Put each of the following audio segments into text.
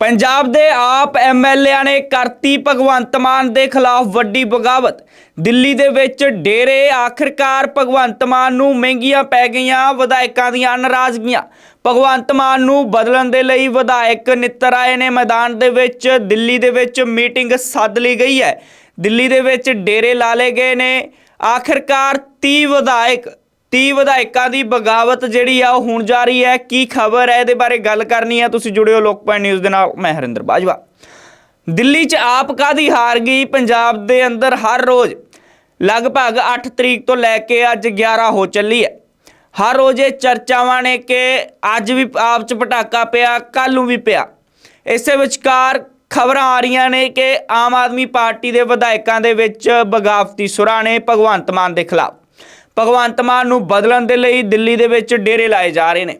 ਪੰਜਾਬ ਦੇ ਆਪ ਐਮਐਲਏਆਂ ਨੇ ਕਰਤੀ ਭਗਵੰਤ ਮਾਨ ਦੇ ਖਿਲਾਫ ਵੱਡੀ ਬਗਾਵਤ। ਦਿੱਲੀ ਦੇ ਵਿੱਚ ਡੇਰੇ, ਆਖਰਕਾਰ ਭਗਵੰਤ ਮਾਨ ਨੂੰ ਮਹਿੰਗੀਆਂ ਪੈ ਗਈਆਂ ਵਿਧਾਇਕਾਂ ਦੀਆਂ ਨਾਰਾਜ਼ਗੀਆਂ। ਭਗਵੰਤ ਮਾਨ ਨੂੰ ਬਦਲਣ ਦੇ ਲਈ ਵਿਧਾਇਕ ਨਿੱਤਰ ਆਏ ਨੇ ਮੈਦਾਨ ਦੇ ਵਿੱਚ। ਦਿੱਲੀ ਦੇ ਵਿੱਚ ਮੀਟਿੰਗ ਸੱਦ ਲਈ ਗਈ ਹੈ। ਦਿੱਲੀ ਦੇ ਵਿੱਚ ਡੇਰੇ ਲਾ ਲਏ ਗਏ ਨੇ। ਆਖਰਕਾਰ 30 ਵਿਧਾਇਕ 30 ਵਿਧਾਇਕਾਂ ਦੀ ਬਗਾਵਤ ਜਿਹੜੀ ਆ ਉਹ ਹੁਣ ਜਾਰੀ ਹੈ। ਕੀ ਖਬਰ ਹੈ? ਇਹਦੇ ਬਾਰੇ ਗੱਲ ਕਰਨੀ ਹੈ ਤੁਸੀਂ ਜੁੜਿਓ ਲੋਕਪਾਲ ਨਿਊਜ਼ ਦੇ ਨਾਲ। ਮੈਂ ਹਰਿੰਦਰ ਬਾਜਵਾ। ਦਿੱਲੀ 'ਚ ਆਪ ਕਾਦੀ ਹਾਰ ਗਈ? ਪੰਜਾਬ ਦੇ ਅੰਦਰ ਹਰ ਰੋਜ਼ ਲਗਭਗ 8 ਤਰੀਕ ਤੋਂ ਲੈ ਕੇ ਅੱਜ 11 ਹੋ ਚੱਲੀ ਹੈ। ਹਰ ਰੋਜ਼ ਇਹ ਚਰਚਾਵਾਂ ਨੇ ਕਿ ਅੱਜ ਵੀ ਆਪ 'ਚ ਪਟਾਕਾ ਪਿਆ ਕੱਲ ਨੂੰ ਵੀ ਪਿਆ। ਇਸੇ ਵਿਚਕਾਰ ਖਬਰਾਂ ਆ ਰਹੀਆਂ ਨੇ ਕਿ ਆਮ ਆਦਮੀ ਪਾਰਟੀ ਦੇ ਵਿਧਾਇਕਾਂ ਦੇ ਵਿੱਚ ਬਗਾਵਤੀ ਸੁਰਾਂ ਨੇ ਭਗਵੰਤ ਮਾਨ ਦੇ ਖਿਲਾਫ। ਭਗਵੰਤ ਮਾਨ ਨੂੰ ਬਦਲਣ ਦੇ ਲਈ ਦਿੱਲੀ ਦੇ ਵਿੱਚ ਡੇਰੇ ਲਾਏ ਜਾ ਰਹੇ ਨੇ।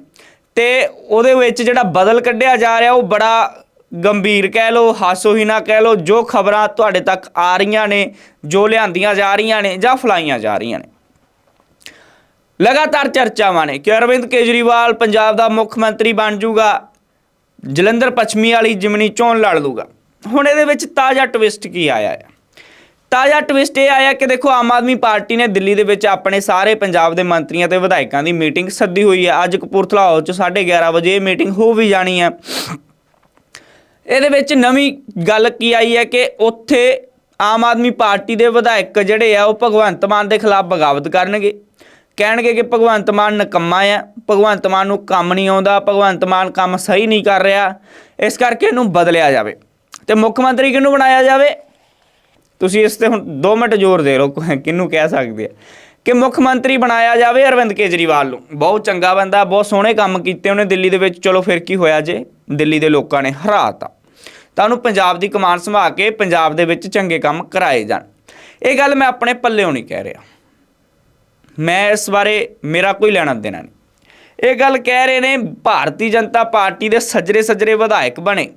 ਤੇ ਉਹਦੇ ਵਿੱਚ ਜਿਹੜਾ ਬਦਲ ਕੱਢਿਆ ਜਾ ਰਿਹਾ, ਉਹ ਬੜਾ ਗੰਭੀਰ ਕਹਿ ਲਓ, ਹਾਸੋਹੀਣਾ ਕਹਿ ਲਓ, ਜੋ ਖਬਰਾਂ ਤੁਹਾਡੇ ਤੱਕ ਆ ਰਹੀਆਂ ਨੇ, ਜੋ ਲਿਆਂਦੀਆਂ ਜਾ ਰਹੀਆਂ ਨੇ ਜਾਂ ਫਲਾਈਆਂ ਜਾ ਰਹੀਆਂ ਨੇ। ਲਗਾਤਾਰ ਚਰਚਾਵਾਂ ਨੇ ਕਿ ਅਰਵਿੰਦ ਕੇਜਰੀਵਾਲ ਪੰਜਾਬ ਦਾ ਮੁੱਖ ਮੰਤਰੀ ਬਣ ਜਾਊਗਾ ਜਲੰਧਰ ਪੱਛਮੀ ਵਾਲੀ ਜਿਮਨੀ ਚੋਣ ਲੜ ਲੂਗਾ। ਹੁਣ ਇਹਦੇ ਵਿੱਚ ਤਾਜ਼ਾ ਟਵਿਸਟ ਕੀ ਆਇਆ ਹੈ? ਤਾਜ਼ਾ ਟਵਿਸਟ ਇਹ ਆਇਆ ਕਿ ਦੇਖੋ, ਆਮ ਆਦਮੀ ਪਾਰਟੀ ਨੇ ਦਿੱਲੀ ਦੇ ਵਿੱਚ ਆਪਣੇ ਸਾਰੇ ਪੰਜਾਬ ਦੇ ਮੰਤਰੀਆਂ ਤੇ ਵਿਧਾਇਕਾਂ ਦੀ ਮੀਟਿੰਗ ਸੱਦੀ ਹੋਈ ਹੈ। ਅੱਜ ਕਪੂਰਥਲਾ ਹਾਲ 'ਚ 11:30 ਵਜੇ ਇਹ ਮੀਟਿੰਗ ਹੋ ਵੀ ਜਾਣੀ ਹੈ। ਇਹਦੇ ਵਿੱਚ ਨਵੀਂ ਗੱਲ ਕੀ ਆਈ ਹੈ ਕਿ ਉੱਥੇ ਆਮ ਆਦਮੀ ਪਾਰਟੀ ਦੇ ਵਿਧਾਇਕ ਜਿਹੜੇ ਆ, ਉਹ ਭਗਵੰਤ ਮਾਨ ਦੇ ਖਿਲਾਫ ਬਗਾਵਤ ਕਰਨਗੇ। ਕਹਿਣਗੇ ਕਿ ਭਗਵੰਤ ਮਾਨ ਨਕੰਮਾ ਆ, ਭਗਵੰਤ ਮਾਨ ਨੂੰ ਕੰਮ ਨਹੀਂ ਆਉਂਦਾ, ਭਗਵੰਤ ਮਾਨ ਕੰਮ ਸਹੀ ਨਹੀਂ ਕਰ ਰਿਹਾ। ਇਸ ਕਰਕੇ ਇਹਨੂੰ ਬਦਲਿਆ ਜਾਵੇ। ਤੇ ਮੁੱਖ ਮੰਤਰੀ ਕਿਹਨੂੰ ਬਣਾਇਆ ਜਾਵੇ? ਤੁਸੀਂ ਇਸ ਤੇ ਹੁਣ 2 ਮਿੰਟ ਜ਼ੋਰ ਦੇ ਲਓ ਕਿਹਨੂੰ ਕਹਿ ਸਕਦੇ ਆ? ਕਿ ਮੁੱਖ ਮੰਤਰੀ ਬਣਾਇਆ ਜਾਵੇ ਅਰਵਿੰਦ ਕੇਜਰੀਵਾਲ ਨੂੰ। ਬਹੁਤ ਚੰਗਾ ਬੰਦਾ, ਬਹੁਤ ਸੋਹਣੇ ਕੰਮ ਕੀਤੇ ਉਹਨੇ ਦਿੱਲੀ ਦੇ ਵਿੱਚ। ਚਲੋ ਫਿਰ ਕੀ ਹੋਇਆ ਜੇ? ਦਿੱਲੀ ਦੇ ਲੋਕਾਂ ਨੇ ਹਰਾਤਾ। ਤਾਂ ਉਹਨੂੰ ਪੰਜਾਬ ਦੀ ਕਮਾਨ ਸੰਭਾਲ ਕੇ ਪੰਜਾਬ ਦੇ ਵਿੱਚ ਚੰਗੇ ਕੰਮ ਕਰਾਏ ਜਾਣ। ਇਹ ਗੱਲ ਮੈਂ ਆਪਣੇ ਪੱਲਿਓਂ ਨਹੀਂ ਕਹਿ ਰਿਹਾ। ਮੈਂ ਇਸ ਬਾਰੇ ਮੇਰਾ ਕੋਈ ਲੈਣਾ ਦੇਣਾ ਨਹੀਂ। ਇਹ ਗੱਲ ਕਹਿ ਰਹੇ ਨੇ, ਭਾਰਤੀ ਜਨਤਾ ਪਾਰਟੀ ਦੇ ਸੱਜਰੇ ਸੱਜਰੇ ਵਿਧਾਇਕ ਬਣੇ।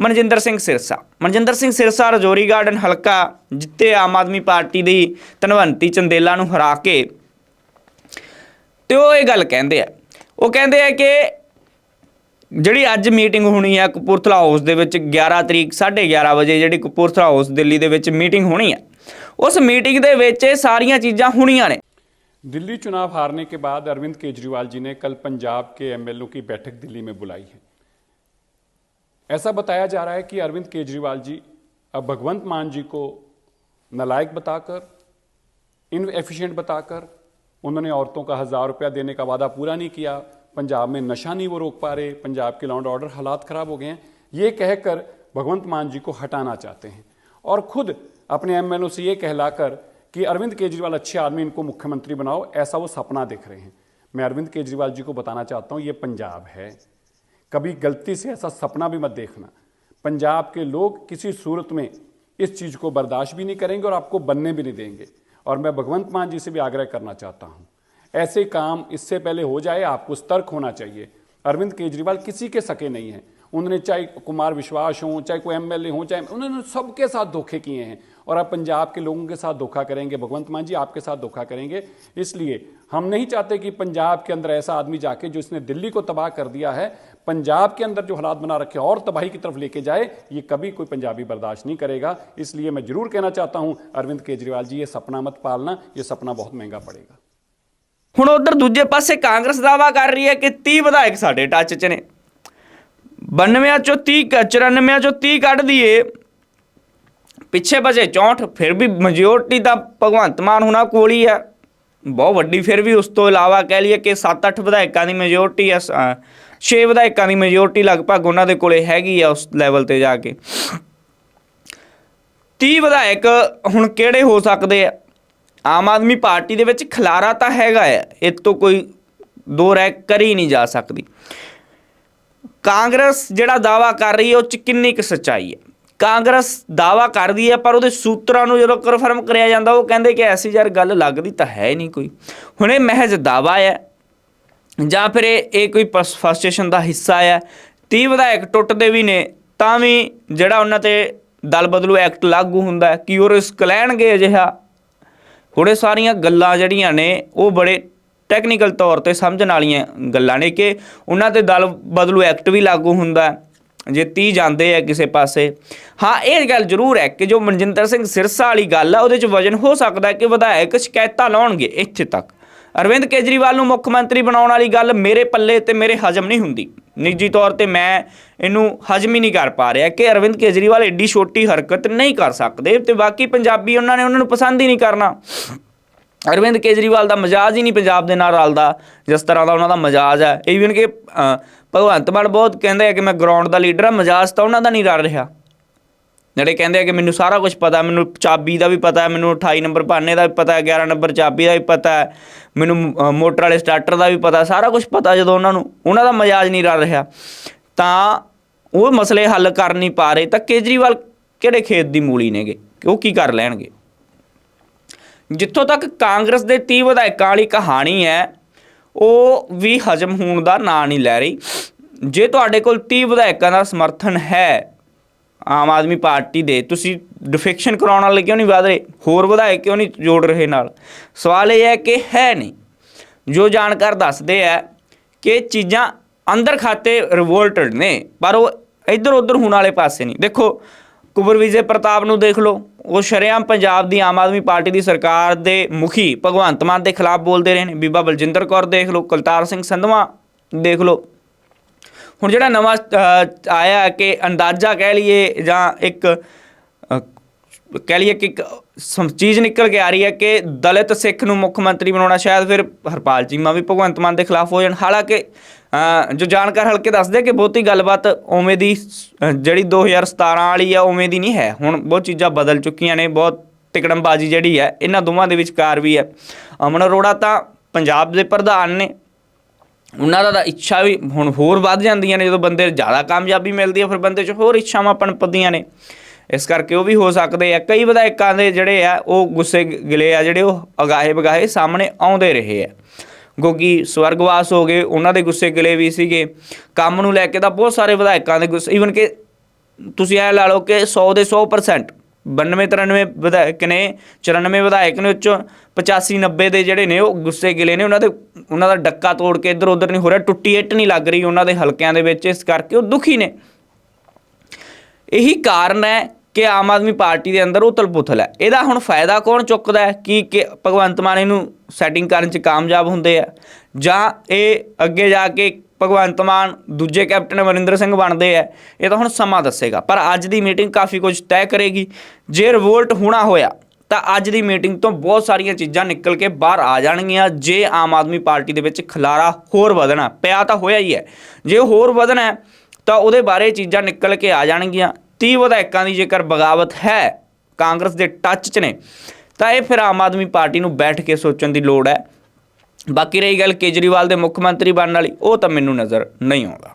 ਮਨਜਿੰਦਰ ਸਿੰਘ ਸਿਰਸਾ ਮਨਜਿੰਦਰ ਸਿੰਘ ਸਿਰਸਾ ਰਜੌਰੀ ਗਾਰਡਨ ਹਲਕਾ ਜਿੱਤੇ ਆਮ ਆਦਮੀ ਪਾਰਟੀ ਦੀ ਧਨਵੰਤੀ ਚੰਦੇਲਾ ਨੂੰ ਹਰਾ ਕੇ ਤੇ ਉਹ ਇਹ ਗੱਲ ਕਹਿੰਦੇ ਆ ਉਹ ਕਹਿੰਦੇ ਆ ਕਿ ਜਿਹੜੀ ਅੱਜ ਮੀਟਿੰਗ ਹੋਣੀ ਹੈ ਕਪੂਰਥਲਾ ਹਾਊਸ ਦੇ ਵਿੱਚ 11 ਤਰੀਕ 11:30 ਵਜੇ ਜਿਹੜੀ ਕਪੂਰਥਲਾ ਹਾਊਸ ਦਿੱਲੀ ਦੇ ਵਿੱਚ ਮੀਟਿੰਗ ਹੋਣੀ ਹੈ ਉਸ ਮੀਟਿੰਗ ਦੇ ਵਿੱਚ ਇਹ ਸਾਰੀਆਂ ਚੀਜ਼ਾਂ ਹੋਣੀਆਂ ਨੇ दिल्ली चुनाव हारने के बाद अरविंद केजरीवाल जी ने कल पंजाब के एमएलओ की बैठक दिल्ली में बुलाई है ऐसा बताया जा रहा है कि अरविंद केजरीवाल जी अब भगवंत मान जी को नलायक बताकर इन एफिशिएंट बताकर, उन्होंने औरतों का हज़ार रुपया देने का वादा पूरा नहीं किया। पंजाब में नशा नहीं वो रोक पा रहे, पंजाब के लॉ एंड ऑर्डर हालात ख़राब हो गए हैं। ये कहकर भगवंत मान जी को हटाना चाहते हैं। और खुद अपने एमएलओ से ये कहलाकर कि अरविंद केजरीवाल अच्छे आदमी, इनको मुख्यमंत्री बनाओ, ऐसा वो सपना देख रहे हैं। मैं अरविंद केजरीवाल जी को बताना चाहता हूँ, ये पंजाब है। कभी गलती से ऐसा सपना भी मत देखना। पंजाब के लोग किसी सूरत में इस चीज़ को बर्दाश्त भी नहीं करेंगे और आपको बनने भी नहीं देंगे। और मैं भगवंत मान जी से भी आग्रह करना चाहता हूँ, ऐसे काम इससे पहले हो जाए, आपको सतर्क होना चाहिए। अरविंद केजरीवाल किसी के सके नहीं हैं। उन्होंने चाहे कुमार विश्वास हों चाहे कोई एमएलए हों चाहे उन्होंने सबके साथ धोखे किए हैं और आप पंजाब के लोगों के साथ धोखा करेंगे भगवंत मान जी आपके साथ धोखा करेंगे इसलिए हम नहीं चाहते कि पंजाब के अंदर ऐसा आदमी जाके जो इसने दिल्ली को तबाह कर दिया है पंजाब के अंदर जो हालात बना रखे और तबाही की तरफ लेके जाए ये कभी कोई पंजाबी बर्दाश्त नहीं करेगा इसलिए मैं जरूर कहना चाहता हूं अरविंद केजरीवाल जी ये सपना मत पालना ये सपना बहुत महंगा पड़ेगा ਹੁਣ ਉਧਰ ਦੂਜੇ ਪਾਸੇ ਕਾਂਗਰਸ ਦਾਵਾ ਕਰ ਰਹੀ ਹੈ ਕਿ 30 ਵਿਧਾਇਕ ਸਾਡੇ ਟੱਚ 'ਚ ਨੇ 92 ਚੋਂ 30 ਕ- 94 ਚੋਂ 30 ਕੱਢ ਦਈਏ। ਪਿੱਛੇ ਬਚੇ 64 ਫਿਰ ਵੀ ਮੈਜੋਰਟੀ ਤਾਂ ਭਗਵੰਤ ਮਾਨ ਹੁਣਾ ਕੋਲ ਹੀ ਹੈ ਬਹੁਤ ਵੱਡੀ ਫਿਰ ਵੀ ਉਸ ਤੋਂ ਇਲਾਵਾ ਕਹਿ ਲਈਏ ਕਿ 7-8 ਵਿਧਾਇਕਾਂ ਦੀ ਮੈਜੋਰਟੀ ਆ 6 ਵਿਧਾਇਕਾਂ ਦੀ ਮੈਜੋਰਟੀ ਲਗਭਗ ਉਹਨਾਂ ਦੇ ਕੋਲੇ ਹੈਗੀ ਆ ਉਸ ਲੈਵਲ ਤੇ ਜਾ ਕੇ। 30 ਵਿਧਾਇਕ ਹੁਣ ਕਿਹੜੇ ਹੋ ਸਕਦੇ ਆ? ਆਮ ਆਦਮੀ ਪਾਰਟੀ ਦੇ ਵਿੱਚ ਖਲਾਰਾ ਤਾਂ ਹੈਗਾ ਹੈ ਇਹ ਤੋਂ ਕੋਈ ਦੋ ਰਹਿ ਕਰੀ ਨਹੀਂ ਜਾ ਸਕਦੀ। ਕਾਂਗਰਸ ਜਿਹੜਾ ਦਾਵਾ ਕਰ ਰਹੀ ਹੈ, ਉਹ ਚ ਕਿੰਨੀ ਕੁ ਸੱਚਾਈ ਹੈ? ਕਾਂਗਰਸ ਦਾਵਾ ਕਰਦੀ ਹੈ, ਪਰ ਉਹਦੇ ਸੂਤਰਾਂ ਨੂੰ ਜਦੋਂ ਕਨਫਰਮ ਕਰਿਆ ਜਾਂਦਾ, ਉਹ ਕਹਿੰਦੇ ਕਿ ਐਸੀ ਯਾਰ ਗੱਲ ਲੱਗਦੀ ਤਾਂ ਹੈ ਨਹੀਂ ਕੋਈ। ਹੁਣ ਇਹ ਮਹਿਜ਼ ਦਾਵਾ ਹੈ, ਜਾਂ ਫਿਰ ਇਹ ਇਹ ਕੋਈ ਫਸਟੇਸ਼ਨ ਦਾ ਹਿੱਸਾ ਹੈ। 30 ਵਿਧਾਇਕ ਟੁੱਟਦੇ ਵੀ ਨੇ, ਤਾਂ ਵੀ ਜਿਹੜਾ ਉਹਨਾਂ ਤੇ ਦਲ ਬਦਲੂ ਐਕਟ ਲਾਗੂ ਹੁੰਦਾ ਹੈ, ਕਿ ਉਹ ਰਿਸਕ ਲੈਣਗੇ ਅਜਿਹਾ। ਹੁਣ ਇਹ ਸਾਰੀਆਂ ਗੱਲਾਂ ਜਿਹੜੀਆਂ ਨੇ, ਉਹ ਬੜੇ ਟੈਕਨੀਕਲ ਤੌਰ ਤੇ ਸਮਝਣ ਵਾਲੀਆਂ ਗੱਲਾਂ ਨੇ ਕਿ ਉਹਨਾਂ ਤੇ ਦਲ ਬਦਲੂ ਐਕਟ ਵੀ ਲਾਗੂ ਹੁੰਦਾ ਹੈ, ਜੇ 30 ਜਾਂਦੇ ਆ ਕਿਸੇ ਪਾਸੇ। ਹਾਂ, ਇਹ ਗੱਲ ਜ਼ਰੂਰ ਹੈ ਕਿ ਜੋ ਮਨਜਿੰਦਰ ਸਿੰਘ ਸਿਰਸਾ ਵਾਲੀ ਗੱਲ ਆ, ਉਹਦੇ 'ਚ ਵਜਨ ਹੋ ਸਕਦਾ ਕਿ ਵਿਧਾਇਕ ਸ਼ਿਕਾਇਤਾਂ ਲਾਉਣਗੇ ਇੱਥੇ ਤੱਕ। ਅਰਵਿੰਦ ਕੇਜਰੀਵਾਲ ਨੂੰ ਮੁੱਖ ਮੰਤਰੀ ਬਣਾਉਣ ਵਾਲੀ ਗੱਲ ਮੇਰੇ ਪੱਲੇ ਤੇ ਮੇਰੇ ਹਜਮ ਨਹੀਂ ਹੁੰਦੀ। ਨਿੱਜੀ ਤੌਰ ਤੇ ਮੈਂ ਇਹਨੂੰ ਹਜਮ ਹੀ ਨਹੀਂ ਕਰ ਪਾ ਰਿਹਾ ਕਿ ਅਰਵਿੰਦ ਕੇਜਰੀਵਾਲ ਐਡੀ ਛੋਟੀ ਹਰਕਤ ਨਹੀਂ ਕਰ ਸਕਦੇ ਤੇ ਬਾਕੀ ਪੰਜਾਬੀ ਉਹਨਾਂ ਨੇ ਉਹਨਾਂ ਨੂੰ ਪਸੰਦ ਹੀ ਨਹੀਂ ਕਰਨਾ। ਅਰਵਿੰਦ ਕੇਜਰੀਵਾਲ ਦਾ ਮਜਾਜ ਹੀ ਨਹੀਂ ਪੰਜਾਬ ਦੇ ਨਾਲ ਰਲਦਾ, ਜਿਸ ਤਰ੍ਹਾਂ ਦਾ ਉਹਨਾਂ ਦਾ ਮਜਾਜ ਹੈ। ਈਵਨ ਕਿ ਭਗਵੰਤ ਮਾਨ ਬਹੁਤ ਕਹਿੰਦੇ ਆ ਕਿ ਮੈਂ ਗਰਾਊਂਡ ਦਾ ਲੀਡਰ ਆ ਮਜਾਜ ਤਾਂ ਉਹਨਾਂ ਦਾ ਨਹੀਂ ਰਲ ਰਿਹਾ। ਜਿਹੜੇ ਕਹਿੰਦੇ ਆ ਕਿ ਮੈਨੂੰ ਸਾਰਾ ਕੁਝ ਪਤਾ, ਮੈਨੂੰ ਚਾਬੀ ਦਾ ਵੀ ਪਤਾ ਮੈਨੂੰ 28 ਨੰਬਰ ਪਾਣੇ ਦਾ ਵੀ ਪਤਾ ਹੈ 11 ਨੰਬਰ ਚਾਬੀ ਦਾ ਵੀ ਪਤਾ ਮੈਨੂੰ ਮੋਟਰ ਵਾਲੇ ਸਟਾਰਟਰ ਦਾ ਵੀ ਪਤਾ ਸਾਰਾ ਕੁਝ ਪਤਾ ਜਦੋਂ ਉਹਨਾਂ ਨੂੰ, ਉਹਨਾਂ ਦਾ ਮਜਾਜ ਨਹੀਂ ਰਲ ਰਿਹਾ। ਤਾਂ ਉਹ ਮਸਲੇ ਹੱਲ ਕਰ ਨਹੀਂ ਪਾ ਰਹੇ, ਤਾਂ ਕੇਜਰੀਵਾਲ ਕਿਹੜੇ ਖੇਤ ਦੀ ਮੂਲੀ ਨੇਗੇ? ਕਿ ਉਹ ਕੀ ਕਰ ਲੈਣਗੇ? ਜਿੱਥੋਂ ਤੱਕ ਕਾਂਗਰਸ ਦੇ 30 ਵਿਧਾਇਕਾਂ ਵਾਲੀ ਕਹਾਣੀ ਹੈ, ਉਹ ਵੀ ਹਜਮ ਹੋਣ ਦਾ ਨਾਂ ਨਹੀਂ ਲੈ ਰਹੀ। ਜੇ ਤੁਹਾਡੇ ਕੋਲ 30 ਵਿਧਾਇਕਾਂ ਦਾ ਸਮਰਥਨ ਹੈ ਆਮ ਆਦਮੀ ਪਾਰਟੀ ਦੇ, ਤੁਸੀਂ ਡਿਫੈਕਸ਼ਨ ਕਰਾਉਣ ਵਾਲੇ ਕਿਉਂ ਨਹੀਂ ਵਧ ਰਹੇ? ਹੋਰ ਵਿਧਾਇਕ ਕਿਉਂ ਨਹੀਂ ਜੋੜ ਰਹੇ ਨਾਲ? ਸਵਾਲ ਇਹ ਹੈ ਕਿ ਹੈ ਨਹੀਂ। ਜੋ ਜਾਣਕਾਰ ਦੱਸਦੇ ਆ ਕਿ ਚੀਜ਼ਾਂ ਅੰਦਰ ਖਾਤੇ ਰਿਵੋਲਟਡ ਨੇ, ਪਰ ਉਹ ਇੱਧਰ ਉੱਧਰ ਹੋਣ ਵਾਲੇ ਪਾਸੇ ਨਹੀਂ। ਦੇਖੋ ਕੁਬਰ ਵਿਜੇ ਪ੍ਰਤਾਪ ਨੂੰ ਦੇਖ ਲਓ। ਉਹ ਸ਼ਰੇਆਮ ਪੰਜਾਬ ਦੀ ਆਮ ਆਦਮੀ ਪਾਰਟੀ ਦੀ ਸਰਕਾਰ ਦੇ ਮੁਖੀ ਭਗਵੰਤ ਮਾਨ ਦੇ ਖਿਲਾਫ ਬੋਲਦੇ ਰਹੇ ਨੇ। ਬੀਬਾ ਬਲਜਿੰਦਰ ਕੌਰ ਦੇਖ ਲਓ, ਕੁਲਤਾਰ ਸਿੰਘ ਸੰਧਵਾ ਦੇਖ ਲਓ। ਹੁਣ ਜਿਹੜਾ ਨਵਾਂ ਆਇਆ ਕਿ ਅੰਦਾਜ਼ਾ ਕਹਿ ਲਈਏ ਜਾਂ ਇੱਕ ਕਹਿ ਲਈਏ ਕਿ ਇੱਕ ਚੀਜ਼ ਨਿਕਲ ਕੇ ਆ ਰਹੀ ਹੈ ਕਿ ਦਲਿਤ ਸਿੱਖ ਨੂੰ ਮੁੱਖ ਮੰਤਰੀ ਬਣਾਉਣਾ ਸ਼ਾਇਦ ਫਿਰ ਹਰਪਾਲ ਚੀਮਾ ਵੀ ਭਗਵੰਤ ਮਾਨ ਦੇ ਖਿਲਾਫ ਹੋ ਜਾਣ। ਹਾਲਾਂਕਿ ਜੋ ਜਾਣਕਾਰ ਹਲਕੇ ਦੱਸਦੇ ਕਿ ਬਹੁਤੀ ਗੱਲਬਾਤ ਉਵੇਂ ਦੀ ਅ, ਜਿਹੜੀ 2017 ਵਾਲੀ ਆ ਉਵੇਂ ਦੀ ਨਹੀਂ ਹੈ। ਹੁਣ ਬਹੁਤ ਚੀਜ਼ਾਂ ਬਦਲ ਚੁੱਕੀਆਂ ਨੇ ਬਹੁਤ ਤਿਕੜਮਬਾਜ਼ੀ ਜਿਹੜੀ ਹੈ ਇਹਨਾਂ ਦੋਵਾਂ ਦੇ ਵਿਚਕਾਰ ਵੀ ਹੈ। ਅਮਨ ਅਰੋੜਾ ਤਾਂ ਪੰਜਾਬ ਦੇ ਪ੍ਰਧਾਨ ਨੇ। ਉਹਨਾਂ ਦਾ ਤਾਂ ਇੱਛਾ ਵੀ ਹੁਣ ਹੋਰ ਵੱਧ ਜਾਂਦੀਆਂ ਨੇ ਜਦੋਂ ਬੰਦੇ ਜ਼ਿਆਦਾ ਕਾਮਯਾਬੀ ਮਿਲਦੀ ਹੈ ਫਿਰ ਬੰਦੇ 'ਚ ਹੋਰ ਇੱਛਾਵਾਂ ਪਣਪਦੀਆਂ ਨੇ। ਇਸ ਕਰਕੇ ਉਹ ਵੀ ਹੋ ਸਕਦੇ ਆ। ਕਈ ਵਿਧਾਇਕਾਂ ਦੇ ਜਿਹੜੇ ਆ ਉਹ ਗੁੱਸੇ ਗਿਲੇ ਆ ਜਿਹੜੇ ਉਹ ਅਗਾਹੇ ਬਗਾਹੇ ਸਾਹਮਣੇ ਆਉਂਦੇ ਰਹੇ ਆ। ਗੋਗੀ ਸਵਰਗਵਾਸ ਹੋ ਗਏ, ਉਹਨਾਂ ਦੇ ਗੁੱਸੇ ਗਿਲੇ ਵੀ ਸੀਗੇ। ਕੰਮ ਨੂੰ ਲੈ ਕੇ ਤਾਂ ਬਹੁਤ ਸਾਰੇ ਵਿਧਾਇਕਾਂ ਦੇ ਗੁੱਸੇ ਈਵਨ ਕਿ ਤੁਸੀਂ ਇਹ ਲਾ ਲਓ ਕਿ 100 ਦੇ 100% 92 93 ਵਿਧਾਇਕ ਨੇ 94 ਵਿਧਾਇਕ ਨੇ, ਉੱਚੋਂ 85 90 ਦੇ ਜਿਹੜੇ ਨੇ, ਉਹ ਗੁੱਸੇ ਗਿਲੇ ਨੇ, ਉਹਨਾਂ ਦੇ, ਉਹਨਾਂ ਦਾ ਡੱਕਾ ਤੋੜ ਕੇ ਇੱਧਰ ਉੱਧਰ ਨਹੀਂ ਹੋ ਰਿਹਾ, ਟੁੱਟੀ ਇੱਟ ਨਹੀਂ ਲੱਗ ਰਹੀ ਉਹਨਾਂ ਦੇ ਹਲਕਿਆਂ ਦੇ ਵਿੱਚ, ਇਸ ਕਰਕੇ ਉਹ ਦੁਖੀ ਨੇ। ਇਹੀ ਕਾਰਨ ਹੈ ਕਿ ਆਮ ਆਦਮੀ ਪਾਰਟੀ ਦੇ ਅੰਦਰ ਉਥਲ-ਪੁਥਲ ਹੈ। ਇਹਦਾ ਹੁਣ ਫਾਇਦਾ ਕੌਣ ਚੁੱਕਦਾ ਹੈ? ਕਿ ਕਿ ਭਗਵੰਤ ਮਾਨ ਇਹਨੂੰ ਸੈਟਿੰਗ ਕਰਨ 'ਚ ਕਾਮਯਾਬ ਹੁੰਦੇ ਆ? ਜਾਂ ਇਹ ਅੱਗੇ ਜਾ ਕੇ ਭਗਵੰਤ ਮਾਨ ਦੂਜੇ ਕੈਪਟਨ ਅਮਰਿੰਦਰ ਸਿੰਘ ਬਣਦੇ ਆ? ਇਹ ਤਾਂ ਹੁਣ ਸਮਾਂ ਦੱਸੇਗਾ। ਪਰ ਅੱਜ ਦੀ ਮੀਟਿੰਗ ਕਾਫੀ ਕੁਝ ਤੈਅ ਕਰੇਗੀ। ਜੇ ਰਿਵੋਲਟ ਹੋਣਾ ਹੋਇਆ, ਤਾਂ ਅੱਜ ਦੀ ਮੀਟਿੰਗ ਤੋਂ ਬਹੁਤ ਸਾਰੀਆਂ ਚੀਜ਼ਾਂ ਨਿਕਲ ਕੇ ਬਾਹਰ ਆ ਜਾਣਗੀਆਂ। ਜੇ ਆਮ ਆਦਮੀ ਪਾਰਟੀ ਦੇ ਵਿੱਚ ਖਲਾਰਾ ਹੋਰ ਵਧਣਾ ਪਿਆ ਤਾਂ ਹੋਇਆ ਹੀ ਹੈ। ਜੇ ਹੋਰ ਵਧਣਾ ਤਾਂ ਉਹਦੇ ਬਾਰੇ ਚੀਜ਼ਾਂ ਨਿਕਲ ਕੇ ਆ ਜਾਣਗੀਆਂ। 30 ਵਿਧਾਇਕਾਂ ਦੀ ਜੇਕਰ ਬਗਾਵਤ ਹੈ ਕਾਂਗਰਸ ਦੇ ਟੱਚ 'ਚ ਨੇ, ਤਾਂ ਇਹ ਫਿਰ ਆਮ ਆਦਮੀ ਪਾਰਟੀ ਨੂੰ ਬੈਠ ਕੇ ਸੋਚਣ ਦੀ ਲੋੜ ਹੈ। ਬਾਕੀ ਰਹੀ ਗੱਲ ਕੇਜਰੀਵਾਲ ਦੇ ਮੁੱਖ ਮੰਤਰੀ ਬਣਨ ਵਾਲੀ, ਉਹ ਤਾਂ ਮੈਨੂੰ ਨਜ਼ਰ ਨਹੀਂ ਆਉਂਦਾ।